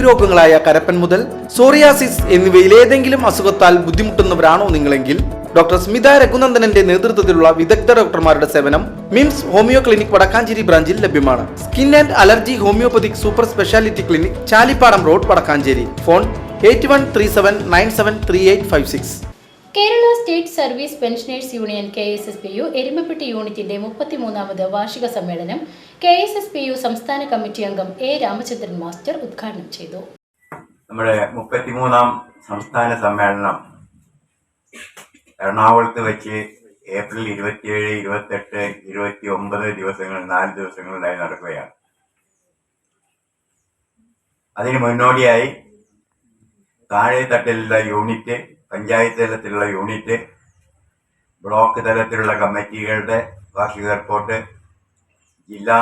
ത്വക്ക് രോഗങ്ങളായ കരപ്പൻ മുതൽ സോറിയാസിസ് എന്നിവയിൽ ഏതെങ്കിലും അസുഖത്താൽ ബുദ്ധിമുട്ടുന്നവരാണോ നിങ്ങളെങ്കിൽ? ഡോക്ടർ സ്മിത രഘുനന്ദനന്റെ നേതൃത്വത്തിലുള്ള വിദഗ്ധ ഡോക്ടർമാരുടെ സേവനം മിംസ് ഹോമിയോ ക്ലിനിക് വടക്കാഞ്ചേരി ബ്രാഞ്ചിൽ ലഭ്യമാണ്. Skin and allergy homeopathic super speciality clinic Chalippadam road Vadakkanchery. Phone eight one three seven nine seven three eight five six. Kerala state service pensioners union K S S P U Erumapetty യൂണിറ്റിന്റെ മുപ്പത്തിമൂന്നാമത് വാർഷിക സമ്മേളനം K S S P U സംസ്ഥാന committee അംഗം A Ramachandran master ഉദ്ഘാടനം ചെയ്തു. നമ്മുടെ മുപ്പത്തിമൂന്നാം സംസ്ഥാന സമ്മേളനം എറണാകുളത്ത് വെച്ച് ഏപ്രിൽ ഇരുപത്തിയേഴ് ഇരുപത്തെട്ട് ഇരുപത്തി ഒമ്പത് ദിവസങ്ങൾ നാല് ദിവസങ്ങളിലായി നടക്കുകയാണ്. അതിന് മുന്നോടിയായി താഴെ തട്ടിലുള്ള യൂണിറ്റ് പഞ്ചായത്ത് തലത്തിലുള്ള യൂണിറ്റ് ബ്ലോക്ക് തലത്തിലുള്ള കമ്മിറ്റികളുടെ വാർഷിക റിപ്പോർട്ട് ജില്ലാ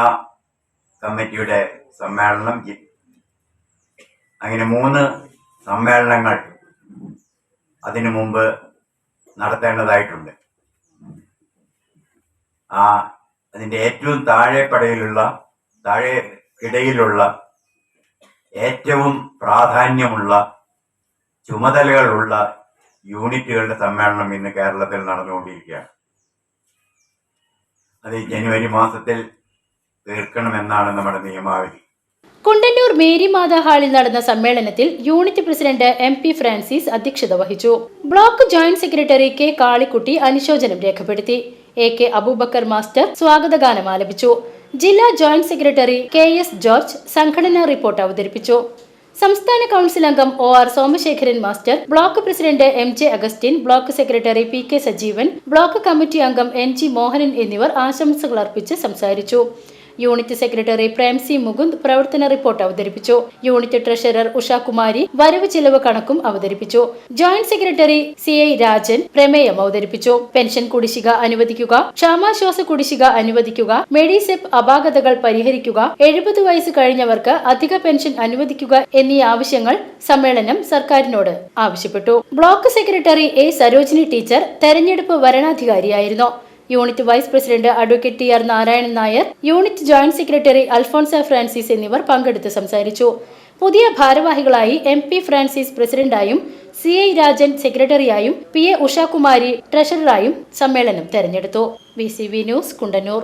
കമ്മിറ്റിയുടെ സമ്മേളനം അങ്ങനെ മൂന്ന് സമ്മേളനങ്ങൾ അതിനു മുമ്പ് നടത്തേണ്ടതായിട്ടുണ്ട്. ആ അതിന്റെ ഏറ്റവും താഴെ പടയിലുള്ള താഴെ ഇടയിലുള്ള ഏറ്റവും പ്രാധാന്യമുള്ള ചുമതലകളുള്ള യൂണിറ്റുകളുടെ സമ്മേളനം ഇന്ന് കേരളത്തിൽ നടന്നുകൊണ്ടിരിക്കുകയാണ്. അത് ജനുവരി മാസത്തിൽ തീർക്കണമെന്നാണ് നമ്മുടെ നിയമാവലി. കുണ്ടന്നൂർ മേരിമാത ഹാളിൽ നടന്ന സമ്മേളനത്തിൽ unit president M P Francis അധ്യക്ഷത വഹിച്ചു. Block joint secretary K Kalikutty അനുശോചനം രേഖപ്പെടുത്തി. എ കെ അബൂബക്കർ മാസ്റ്റർ സ്വാഗതഗാനം ആലപിച്ചു. ജില്ലാ joint secretary K S George സംഘടനാ റിപ്പോർട്ട് അവതരിപ്പിച്ചു. സംസ്ഥാന കൗൺസിൽ അംഗം O R Somasekharan master block president M J Augustine block secretary P K Sajeevan block committee അംഗം എൻ ജി മോഹനൻ എന്നിവർ ആശംസകൾ അർപ്പിച്ച് സംസാരിച്ചു. യൂണിറ്റ് സെക്രട്ടറി പ്രേംസി മുകുന്ദ് പ്രവർത്തന റിപ്പോർട്ട് അവതരിപ്പിച്ചു. യൂണിറ്റ് ട്രഷറർ ഉഷാകുമാരി വരവ് ചെലവ് കണക്കും അവതരിപ്പിച്ചു. Joint secretary C I Rajan പ്രമേയം അവതരിപ്പിച്ചു. പെൻഷൻ കുടിശ്ശിക അനുവദിക്കുക ക്ഷാമാശ്വാസ കുടിശ്ശിക അനുവദിക്കുക മെഡിസെപ്പ് അപാകതകൾ പരിഹരിക്കുക എഴുപത് വയസ്സ് കഴിഞ്ഞവർക്ക് അധിക പെൻഷൻ അനുവദിക്കുക എന്നീ ആവശ്യങ്ങൾ സമ്മേളനം സർക്കാരിനോട് ആവശ്യപ്പെട്ടു. Block secretary A Sarojini teacher തെരഞ്ഞെടുപ്പ് വരണാധികാരിയായിരുന്നു. Unit vice president advocate T R Narayanan Nair unit joint secretary Alphonsa Francis എന്നിവർ പങ്കെടുത്ത് സംസാരിച്ചു. പുതിയ ഭാരവാഹികളായി എം പി ഫ്രാൻസിസ് പ്രസിഡന്റായും സി ഐ രാജൻ സെക്രട്ടറിയായും പി എ ഉഷാകുമാരി ട്രഷററായും സമ്മേളനം തെരഞ്ഞെടുത്തു. V C V news Kundannur.